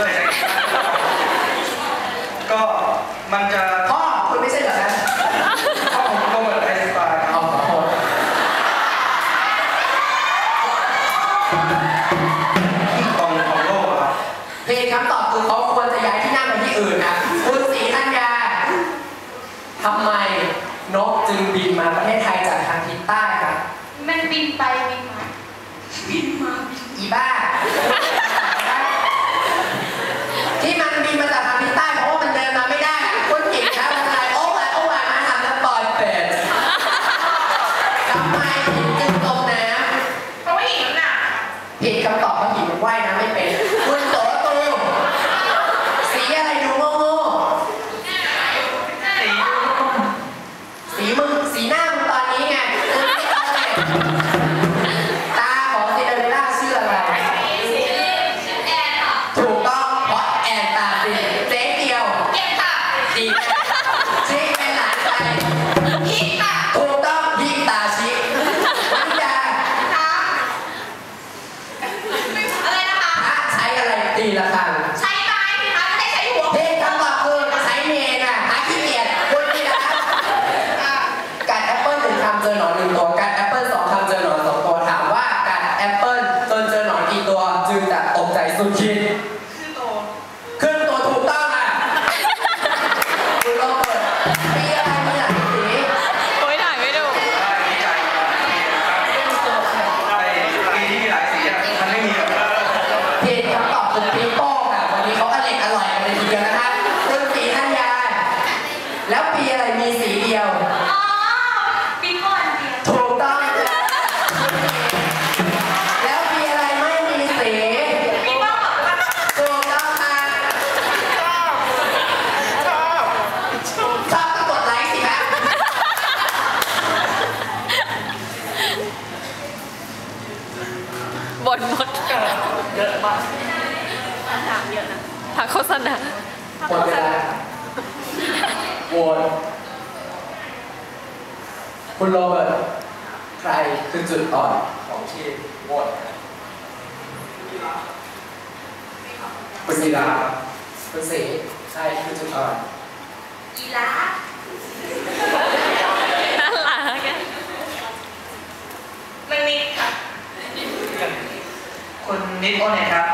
ด้วย ก็มันจะพ่อคุณไม่ใช่เหรอฮะพ่อผมก็เหมือนไอสปาครับของของโลกครับเพลงคำตอบคือเขาควรจะย้ายที่นั่งไปที่อื่นนะคุณสีทัญญาทำไมนกจึงบินมาประเทศไทยจากทางทิศใต้ครับมันบินไปบินมาบินมาบินอีบ้า ตีละครังใช้ไม้สิคะไม่ได้ใช้หัวเพลงคำตอบคือใช้เมนอะหาขี้เกียจคุณนี่นะค่ะกัดแอปเปิลหนึ่งคำเจอหนอนหนึ่งตัวกัดแอปเปิลสองคำเจอหนอนสองตัวถามว่ากัดแอปเปิลจนเจอหนอนกี่ตัวจึงจะตกใจสุดขีด ดคำตอบคือปีโป้ค่ะวันนี้เขาอร่อยอร่อยกันเลยทีเดียวนะคะรุ่นสีธันยา แล้วปีอะไรมีสีเดียว ถามเยอะนะผักโฆษณาหมดเวลาโหวตคุณโรเบิร์ตใครคือจุดอ่อนของทีมโหวตคุณศิลาคุณสีใครคือจุดอ่อนอีลาน่ารักอะมันนิดค่ะคุณนิดโอเนี่ยครับ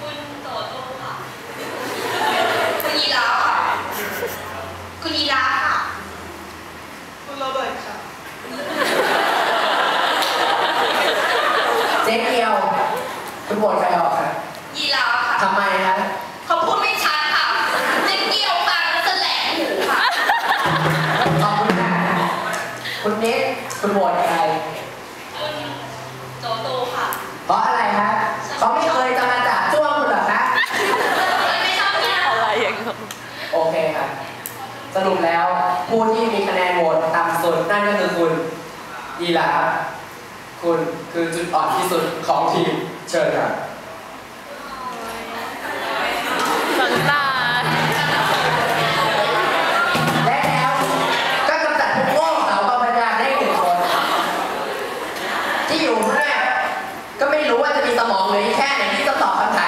คุณโตโตค่ะ คุณยีราฟค่ะ คุณยีราฟค่ะ คุณโรเบิร์ตค่ะ เจ๊เกียว คุณโหวตใครออกคะ ยีราฟค่ะทำไมคะเขาพูดไม่ชัดค่ะเจ๊เกี่ยวฟังแล้วจะแหลกหูค่ะขอบคุณค่ะคุณเน็ตคุณโหวตใครคุณโตโตค่ะ เพราะอะไรคะเขาไม่เคยจะมาจับจ้วงคุณหรอคะไม่ชอบเนี่ยอะไรอย่างเงี้ยโอเคครับสรุปแล้วผู้ที่มีคะแนนโหวตต่ำสุดนั่นก็คือคุณอีลาครับคุณคือจุดอ่อนที่สุดของทีมเชิญครับ ไห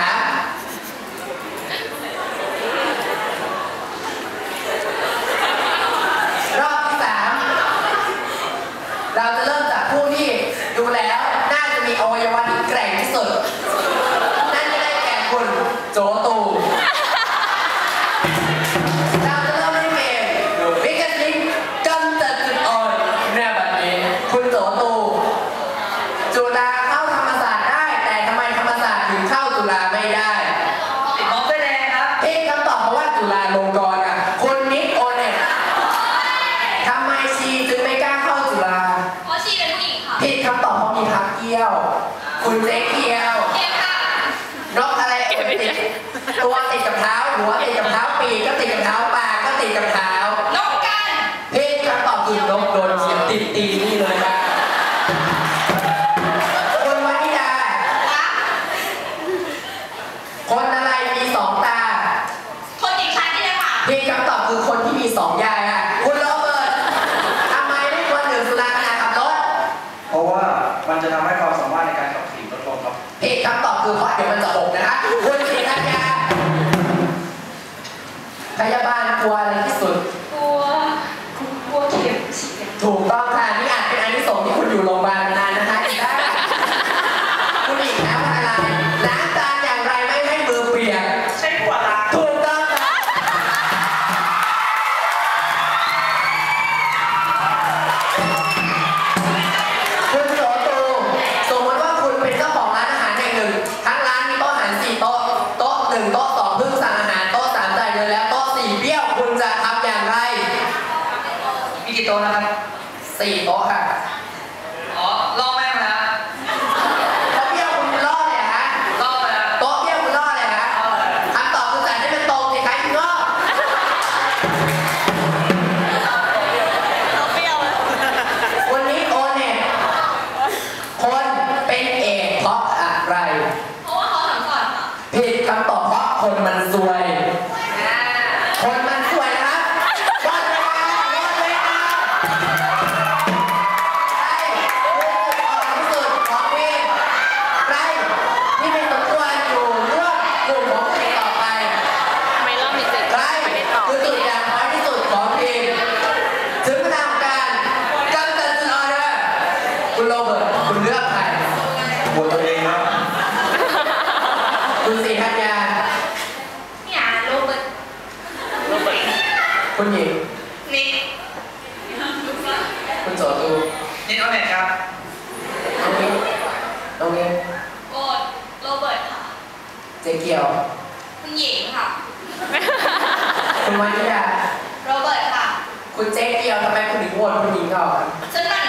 ตัวติดกับเท้า หัวติดกับเท้า ปีกก็ติดกับเท้า ปากก็ติดกับเท้านกกันพี่คำตอบคือนกโดนเสียบติดตีนี่เลยครับคุณวานิดารักคนอะไรมีสองตา คนหญิงชั้นนี่เลยค่ะพี่คำตอบคือคนที่มีสองยายอะคุณโรเบิร์ตทำไมไม่ควรดื่มสุราขณะขับรถ เพราะว่ามันจะทำให้ความสามารถในการขับขี่ลดลงครับพี่คำตอบคือเพราะเดี๋ยวมันจะ พยาบาลกลัวอะไรที่สุด กลัว กลัวเข็มฉีดถูกต้องค่ะนี่อาจเป็นอันที่สงส์ที่คุณอยู่โรง ผิดคำตอบเพราะคนมันซวย คุณสีธัญญาเนี่ยโรเบิร์ตโรเบิร์ตคุณหญิงนิกคุณโสตูนี่เอาแน็ตครับตรงนี้ตรงนี้โกดโรเบิร์ตค่ะ เจ๊เกียว คุณหญิงค่ะ คุณวานิดาโรเบิร์ตค่ะ คุณเจ๊เกียวทำไมคุณถึงโหวตคุณหญิงก่อนฉันมั่น